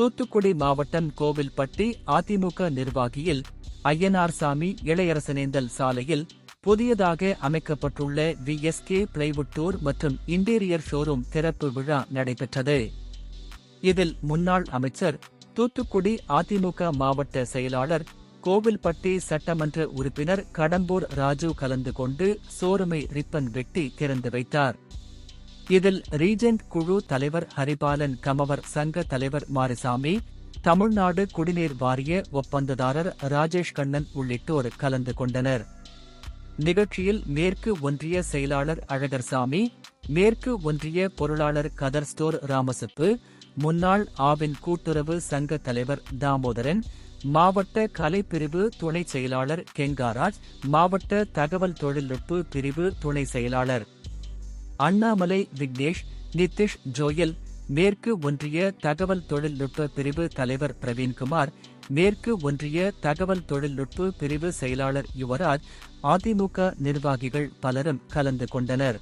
தூத்துக்குடி மாவட்டம் கோவில்பட்டி அதிமுக நிர்வாகியில் ஐயனார்சாமி இளையரசனேந்தல் சாலையில் புதியதாக அமைக்கப்பட்டுள்ள விஎஸ்கே பிளைவுட்டூர் மற்றும் இன்டீரியர் ஷோரூம் திறப்பு விழா நடைபெற்றது. இதில் முன்னாள் அமைச்சர் தூத்துக்குடி அதிமுக மாவட்ட செயலாளர் கோவில்பட்டி சட்டமன்ற உறுப்பினர் கடம்பூர் ராஜு கலந்து கொண்டு சோருமை ரிப்பன் வெட்டி திறந்து வைத்தார். இதில் ரீஜெண்ட் குழு தலைவர் ஹரிபாலன் கமவர் சங்க தலைவர் மாரிசாமி தமிழ்நாடு குடிநீர் வாரிய ஒப்பந்ததாரர் ராஜேஷ் கண்ணன் உள்ளிட்டோர் கலந்து கொண்டனர். நிகழ்ச்சியில் மேற்கு ஒன்றிய செயலாளர் அழகர்சாமி மேற்கு ஒன்றிய பொருளாளர் கதர்ஸ்டோர் ராமசுப்பு முன்னாள் ஆவின் கூட்டுறவு சங்க தலைவர் தாமோதரன் மாவட்ட கலைப்பிரிவு துணை செயலாளர் கெங்காராஜ் மாவட்ட தகவல் தொழில்நுட்ப பிரிவு துணை செயலாளர் அண்ணாமலை விக்னேஷ் நிதிஷ் ஜோயல் மேற்கு ஒன்றிய தகவல் தொழில்நுட்ப பிரிவு தலைவர் பிரவீன்குமார் மேற்கு ஒன்றிய தகவல் தொழில்நுட்ப பிரிவு செயலாளர் யுவராஜ் அதிமுக நிர்வாகிகள் பலரும் கலந்து கொண்டனர்.